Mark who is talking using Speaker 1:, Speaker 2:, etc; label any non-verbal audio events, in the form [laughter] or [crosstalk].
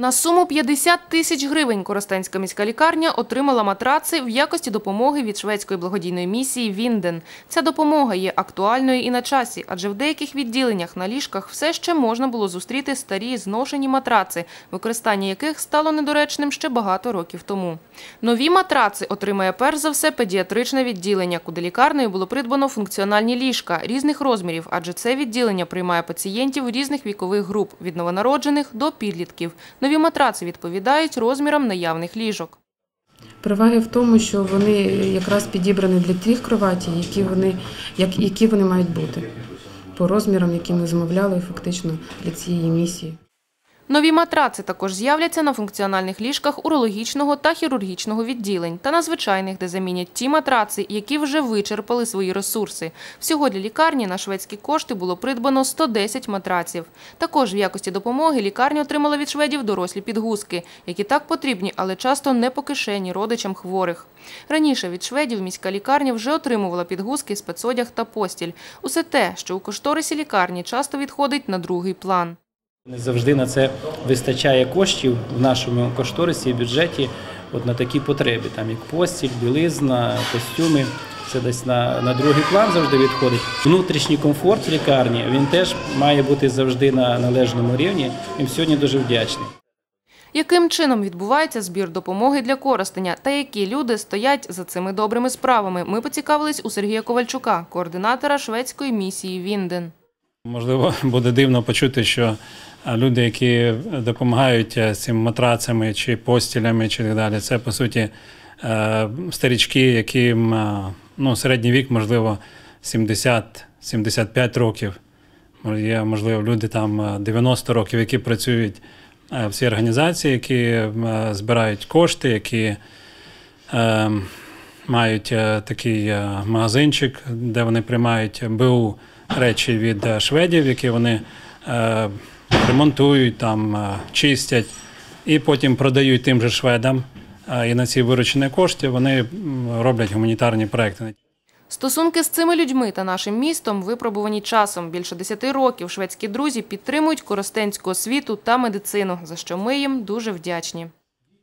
Speaker 1: На суму 50 тисяч гривень Коростенська міська лікарня отримала матраци в якості допомоги від шведської благодійної місії «Вінден». Ця допомога є актуальною і на часі, адже в деяких відділеннях на ліжках все ще можна було зустріти старі зношені матраци, використання яких стало недоречним ще багато років тому. Нові матраци отримає перш за все педіатричне відділення, куди лікарнею було придбано функціональні ліжка різних розмірів, адже це відділення приймає пацієнтів різних вікових груп – від новонароджених до підлітків. Нові матраци відповідають розмірам наявних ліжок.
Speaker 2: Переваги в тому, що вони якраз підібрані для тих кроватей, які вони, як, які вони мають бути по розмірам, які ми замовляли фактично для цієї місії.
Speaker 1: Нові матраци також з'являться на функціональних ліжках урологічного та хірургічного відділень та на звичайних, де замінять ті матраци, які вже вичерпали свої ресурси. Всього для лікарні на шведські кошти було придбано 110 матраців. Також в якості допомоги лікарня отримала від шведів дорослі підгузки, які так потрібні, але часто не по кишені родичам хворих. Раніше від шведів міська лікарня вже отримувала підгузки, спецодяг та постіль. Усе те, що у кошторисі лікарні часто відходить на другий план.
Speaker 3: Не завжди на це вистачає коштів в нашому кошторисі і бюджеті от на такі потреби, там як постіль, білизна, костюми. Це десь на, на другий план завжди відходить. Внутрішній комфорт лікарні він теж має бути завжди на належному рівні. Їм сьогодні дуже вдячний.
Speaker 1: Яким чином відбувається збір допомоги для Коростеня та які люди стоять за цими добрими справами? Ми поцікавились у Сергія Ковальчука, координатора шведської місії Вінден.
Speaker 4: Можливо, [laughs] буде дивно почути, що люди, які допомагають е, з цими матрацами чи постілями, чи так далі, це по суті е, старічки, яким е, ну, середній вік, можливо, 70-75 років. Є, можливо, люди там е, 90 років, які працюють е, в цій організації, які е, збирають кошти, які е, мають е, такий е, магазинчик, де вони приймають БУ речі від е, шведів, які вони ремонтують, там, чистять, і потім продають тим же шведам. І на ці виручені кошти вони роблять гуманітарні проекти.
Speaker 1: Стосунки з цими людьми та нашим містом випробувані часом. Більше 10 років шведські друзі підтримують коростенську освіту та медицину, за що ми їм дуже вдячні.